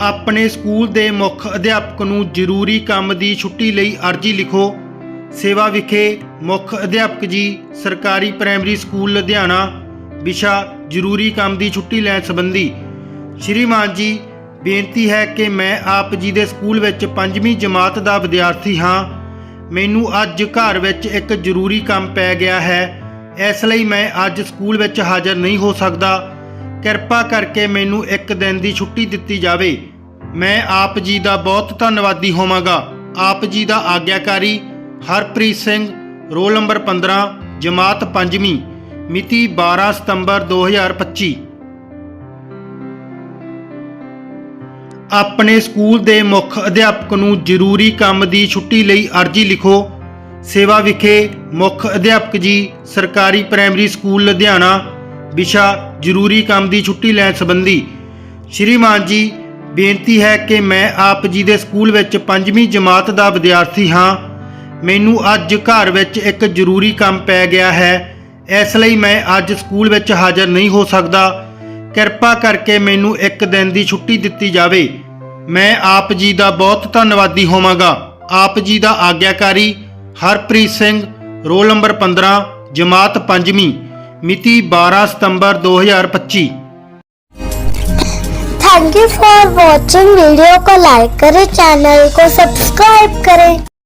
ਆਪਣੇ ਸਕੂਲ ਦੇ ਮੁੱਖ ਅਧਿਆਪਕ ਨੂੰ ਜ਼ਰੂਰੀ ਕੰਮ ਦੀ ਛੁੱਟੀ ਲਈ ਅਰਜ਼ੀ ਲਿਖੋ। ਸੇਵਾ ਵਿਖੇ ਮੁੱਖ ਅਧਿਆਪਕ ਜੀ, ਸਰਕਾਰੀ ਪ੍ਰਾਇਮਰੀ ਸਕੂਲ ਲੁਧਿਆਣਾ, ਵਿਸ਼ਾ ਜ਼ਰੂਰੀ ਕੰਮ ਦੀ ਛੁੱਟੀ ਲੈਣ ਸੰਬੰਧੀ। ਸ਼੍ਰੀਮਾਨ ਜੀ, ਬੇਨਤੀ ਹੈ ਕਿ ਮੈਂ ਆਪ ਜੀ ਦੇ ਸਕੂਲ ਵਿੱਚ ਪੰਜਵੀਂ ਜਮਾਤ ਦਾ ਵਿਦਿਆਰਥੀ ਹਾਂ। ਮੈਨੂੰ ਅੱਜ ਘਰ ਵਿੱਚ ਇੱਕ ਜ਼ਰੂਰੀ ਕੰਮ ਪੈ ਗਿਆ ਹੈ। ਇਸ ਲਈ ਮੈਂ ਅੱਜ ਸਕੂਲ ਵਿੱਚ ਹਾਜ਼ਰ ਨਹੀਂ ਹੋ ਸਕਦਾ। ਕਿਰਪਾ ਕਰਕੇ ਮੈਨੂੰ ਇੱਕ ਦਿਨ ਦੀ ਛੁੱਟੀ ਦਿੱਤੀ ਜਾਵੇ। ਮੈਂ ਆਪ ਜੀ ਦਾ ਬਹੁਤ ਧੰਨਵਾਦੀ ਹੋਵਾਂਗਾ। ਆਪ ਜੀ ਦਾ ਆਗਿਆਕਾਰੀ ਹਰਪ੍ਰੀਤ ਸਿੰਘ, ਰੋਲ ਨੰਬਰ 15 ਜਮਾਤ ਪੰਜਵੀਂ, ਮਿਤੀ 12 ਸਤੰਬਰ 2025 ਆਪਣੇ ਸਕੂਲ ਦੇ ਮੁੱਖ ਅਧਿਆਪਕ ਨੂੰ ਜ਼ਰੂਰੀ ਕੰਮ ਦੀ ਛੁੱਟੀ ਲਈ ਅਰਜ਼ੀ ਲਿਖੋ। ਸੇਵਾ ਵਿਖੇ ਮੁੱਖ ਅਧਿਆਪਕ ਜੀ, ਸਰਕਾਰੀ ਪ੍ਰਾਇਮਰੀ ਸਕੂਲ ਲੁਧਿਆਣਾ ਵਿਸ਼ਾ ਜ਼ਰੂਰੀ ਕੰਮ ਦੀ ਛੁੱਟੀ ਲੈਣ ਸੰਬੰਧੀ। ਸ਼੍ਰੀਮਾਨ ਜੀ, ਬੇਨਤੀ ਹੈ ਕਿ ਮੈਂ ਆਪ ਜੀ ਦੇ ਸਕੂਲ ਵਿੱਚ ਪੰਜਵੀਂ ਜਮਾਤ ਦਾ ਵਿਦਿਆਰਥੀ ਹਾਂ। ਮੈਨੂੰ ਅੱਜ ਘਰ ਵਿੱਚ ਇੱਕ ਜ਼ਰੂਰੀ ਕੰਮ ਪੈ ਗਿਆ ਹੈ। ਇਸ ਲਈ ਮੈਂ ਅੱਜ ਸਕੂਲ ਵਿੱਚ ਹਾਜ਼ਰ ਨਹੀਂ ਹੋ ਸਕਦਾ। ਕਿਰਪਾ ਕਰਕੇ ਮੈਨੂੰ ਇੱਕ ਦਿਨ ਦੀ ਛੁੱਟੀ ਦਿੱਤੀ ਜਾਵੇ। ਮੈਂ ਆਪ ਜੀ ਦਾ ਬਹੁਤ ਧੰਨਵਾਦੀ ਹੋਵਾਂਗਾ। ਆਪ ਜੀ ਦਾ ਆਗਿਆਕਾਰੀ ਹਰਪ੍ਰੀਤ ਸਿੰਘ, ਰੋਲ ਨੰਬਰ 15 ਜਮਾਤ ਪੰਜਵੀਂ। ਮਿਤੀ 12 ਸਤੰਬਰ 2025 thank you for watching video को लाइक करें चैनल को सब्सक्राइब करें